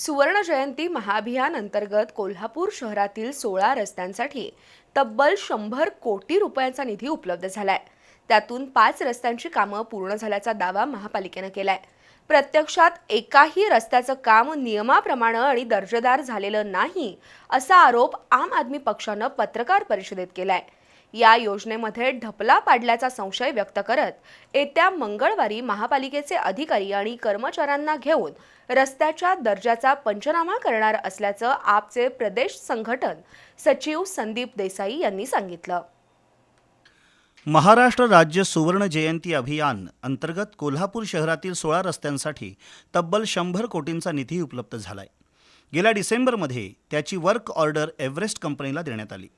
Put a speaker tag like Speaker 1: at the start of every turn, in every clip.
Speaker 1: सुवर्ण जयंती महाअभियान अंतर्गत कोल्हापूर शहरातील सोळा रस्त्यांसाठी तब्बल शंभर कोटी रुपयांचा निधी उपलब्ध झालाय. त्यातून पाच रस्त्यांची कामं पूर्ण झाल्याचा दावा महापालिकेनं केलाय. प्रत्यक्षात एकाही रस्त्याचं काम नियमाप्रमाणे आणि दर्जेदार झालेलं नाही असा आरोप आम आदमी पक्षानं पत्रकार परिषदेत केलाय. या योजनेमध्ये ढपला पाडल्याचा संशय व्यक्त करत येत्या मंगळवारी महापालिकेचे अधिकारी आणि कर्मचाऱ्यांना घेऊन रस्त्याच्या दर्जाचा पंचनामा करणार असल्याचं आपचे प्रदेश संघटन सचिव संदीप देसाई यांनी सांगितलं.
Speaker 2: महाराष्ट्र राज्य सुवर्ण जयंती अभियान अंतर्गत कोल्हापूर शहरातील सोळा रस्त्यांसाठी तब्बल शंभर कोटींचा निधी उपलब्ध झाला आहे गेल्या डिसेंबरमध्ये त्याची वर्क ऑर्डर एव्हरेस्ट कंपनीला देण्यात आली.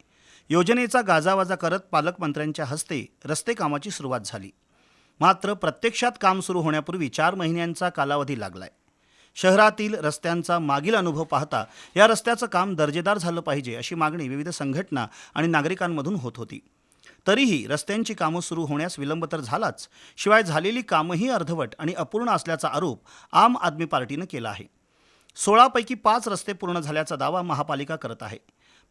Speaker 2: योजनेचा गाजावाजा करत पालकमंत्र्यांच्या हस्ते रस्ते कामाची सुरुवात झाली. मात्र प्रत्यक्षात काम सुरू होण्यापूर्वी चार महिन्यांचा कालावधी लागलाय. शहरातील रस्त्यांचा मागील अनुभव पाहता या रस्त्याचं काम दर्जेदार झालं पाहिजे अशी मागणी विविध संघटना आणि नागरिकांमधून होत होती. तरीही रस्त्यांची कामं सुरू होण्यास विलंब तर झालाच शिवाय झालेली कामंही अर्धवट आणि अपूर्ण असल्याचा आरोप आम आदमी पार्टीनं केला आहे. सोळापैकी पाच रस्ते पूर्ण झाल्याचा दावा महापालिका करत आहे.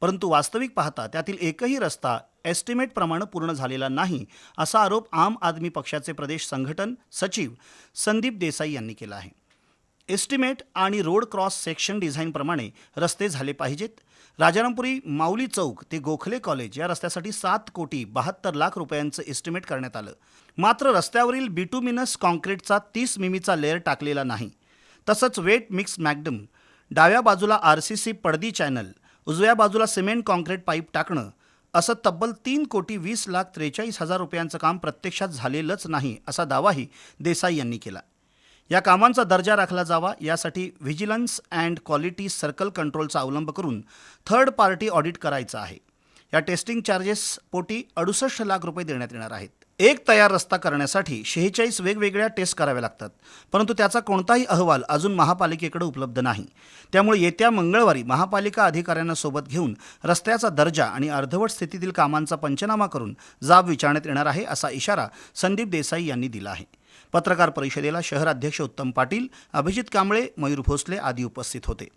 Speaker 2: परंतु वास्तविक पाहता त्यातील एकही रस्ता एस्टिमेटप्रमाणे पूर्ण झालेला नाही असा आरोप आम आदमी पक्षाचे प्रदेश संघटन सचिव संदीप देसाई यांनी केला आहे. एस्टिमेट आणि रोड क्रॉस सेक्शन डिझाईनप्रमाणे रस्ते झाले पाहिजेत. राजारामपुरी माऊली चौक ते गोखले कॉलेज या रस्त्यासाठी सात कोटी बहात्तर लाख रुपयांचं एस्टिमेट करण्यात आलं. मात्र रस्त्यावरील बिटुमिनस कॉन्क्रीटचा तीस मिमीचा लेअर टाकलेला नाही. तसंच वेट मिक्स मॅग्डम डाव्या बाजूला आर सी सी पडदी चॅनल उजव्या बाजूला सिमेंट कॉन्क्रीट पाईप टाकणं असं तब्बल तीन कोटी वीस लाख त्रेचाळीस हजार रुपयांचं काम प्रत्यक्षात झालेलंच नाही असा दावाही देसाई यांनी केला. या कामांचा दर्जा राखला जावा यासाठी व्हिजिलन्स अँड क्वालिटी सर्कल कंट्रोलचा अवलंब करून थर्ड पार्टी ऑडिट करायचं आहे. या टेस्टिंग चार्जेस पोटी अडुसष्ट लाख रुपये देण्यात येणार आहेत. एक तयार रस्ता करण्यासाठी शेहेचाळीस वेगवेगळ्या टेस्ट कराव्या लागतात. परंतु त्याचा कोणताही अहवाल अजून महापालिकेकडे उपलब्ध नाही. त्यामुळे येत्या मंगळवारी महापालिका अधिकाऱ्यांना सोबत घेऊन रस्त्याचा दर्जा आणि अर्धवट स्थितीतील कामांचा पंचनामा करून जाब विचारण्यात येणार आहे असा इशारा संदीप देसाई यांनी दिला आहे. पत्रकार परिषदेला शहराध्यक्ष उत्तम पाटील अभिजित कांबळे मयूर भोसले आदी उपस्थित होते.